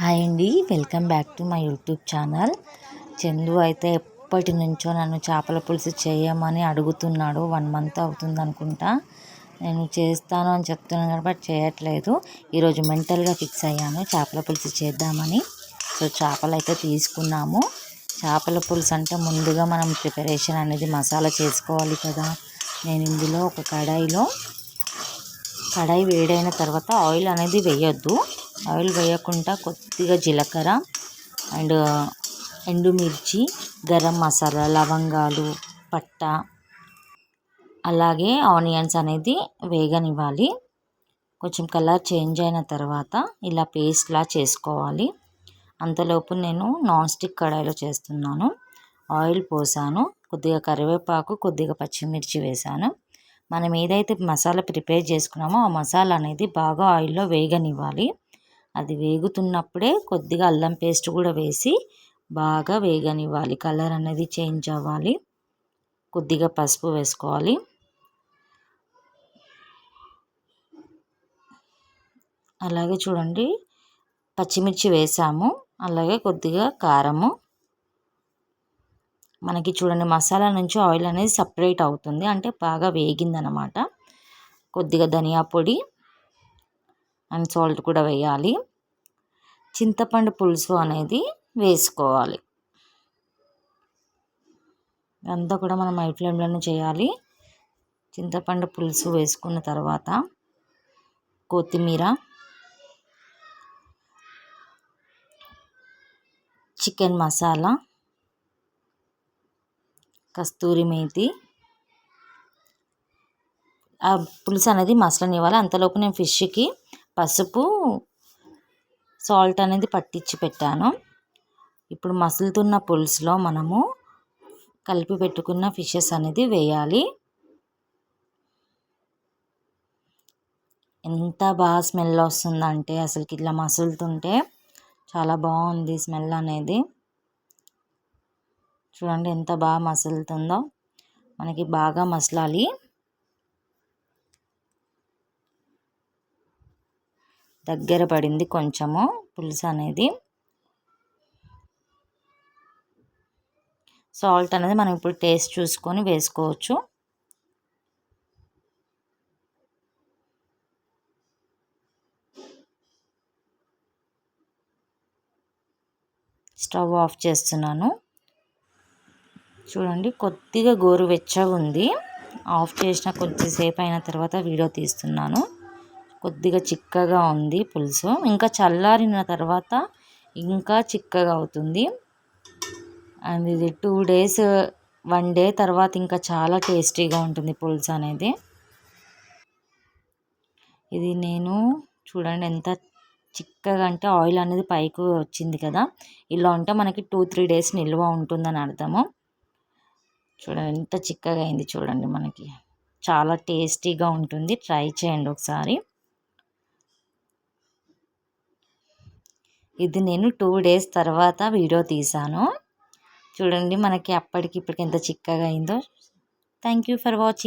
Hi అండి. Welcome back to my YouTube channel. Chandu అయితే ఎప్పటి నుంచో నన్ను చేపల పులుసు చేయమని అడుగుతున్నాడు. వన్ మంత్ అవుతుంది అనుకుంటా. నేను చేస్తాను అని చెప్తున్నాను కాబట్టి చేయట్లేదు. ఈరోజు మెంటల్గా ఫిక్స్ అయ్యాను. చేపల పులుసు చేద్దామని. సో చేపలు అయితే తీసుకున్నాము. చేపల పులుసు అంటే ముందుగా మనం ప్రిపరేషన్ అనేది మసాలా చేసుకోవాలి కదా. నేను ఇందులో ఒక కడాయిలో కడాయి వేడైన తర్వాత ఆయిల్ అనేది వేయొద్దు. ఆయిల్ వేయకుండా కొద్దిగా జీలకర్ర అండ్ ఎండుమిర్చి గరం మసాలా లవంగాలు పట్ట అలాగే ఆనియన్స్ అనేది వేగనివ్వాలి. కొంచెం కలర్ చేంజ్ అయిన తర్వాత ఇలా పేస్ట్లా చేసుకోవాలి. అంతలోపు నేను నాన్ స్టిక్ కడాయిలో చేస్తున్నాను. ఆయిల్ పోసాను కొద్దిగా కరివేపాకు కొద్దిగా పచ్చిమిర్చి వేసాను. మనం ఏదైతే మసాలా ప్రిపేర్ చేసుకున్నామో ఆ మసాలా అనేది బాగా ఆయిల్లో వేగనివ్వాలి. అది వేగుతున్నప్పుడే కొద్దిగా అల్లం పేస్ట్ కూడా వేసి బాగా వేగనివ్వాలి. కలర్ అనేది చేంజ్ అవ్వాలి. కొద్దిగా పసుపు వేసుకోవాలి. అలాగే చూడండి పచ్చిమిర్చి వేసాము. అలాగే కొద్దిగా కారము. మనకి చూడండి మసాలా నుంచి ఆయిల్ అనేది సపరేట్ అవుతుంది. అంటే బాగా వేగిందనమాట. కొద్దిగా ధనియా పొడి అండ్ సాల్ట్ కూడా వేయాలి. చింతపండు పులుసు అనేది వేసుకోవాలి. అంతా కూడా మనం హై ఫ్లేమ్లోనే చేయాలి. చింతపండు పులుసు వేసుకున్న తర్వాత కొత్తిమీర చికెన్ మసాలా కస్తూరి మేతి. ఆ పులుసు అనేది మసలనివ్వాలి. అంతలోపు నేను ఫిష్కి పసుపు సాల్ట్ అనేది పట్టించి పెట్టాను. ఇప్పుడు మసులుతున్న పులుసులో మనము కలిపి పెట్టుకున్న ఫిషెస్ అనేది వేయాలి. ఎంత బాగా స్మెల్ వస్తుందంటే అసలుకి ఇట్లా మసులుతుంటే చాలా బాగుంది స్మెల్ అనేది. చూడండి ఎంత బాగా మసులుతుందో. మనకి బాగా మసలాలి. దగ్గర పడింది కొంచెము పులుసు అనేది. సాల్ట్ అనేది మనం ఇప్పుడు టేస్ట్ చూసుకొని వేసుకోవచ్చు. స్టవ్ ఆఫ్ చేస్తున్నాను. చూడండి కొద్దిగా గోరువెచ్చగా ఉంది. ఆఫ్ చేసిన కొద్దిసేపు అయిన తర్వాత వీడియో తీస్తున్నాను. కొద్దిగా చిక్కగా ఉంది పులుసు. ఇంకా చల్లారిన తర్వాత ఇంకా చిక్కగా అవుతుంది. అండ్ ఇది టూ డేస్ వన్ డే తర్వాత ఇంకా చాలా టేస్టీగా ఉంటుంది పులుసు అనేది. ఇది నేను చూడండి ఎంత చిక్కగా అంటే ఆయిల్ అనేది పైకి వచ్చింది కదా. ఇలా ఉంటే మనకి టూ త్రీ డేస్ నిల్వ ఉంటుందని అర్థము. చూడండి ఎంత చిక్కగా అయింది చూడండి మనకి. చాలా టేస్టీగా ఉంటుంది. ట్రై చేయండి ఒకసారి. ఇది నేను టూ డేస్ తర్వాత వీడియో తీశాను. చూడండి మనకి అప్పటికి ఇప్పటికి ఎంత చిక్కగా అయిందో. Thank you for watching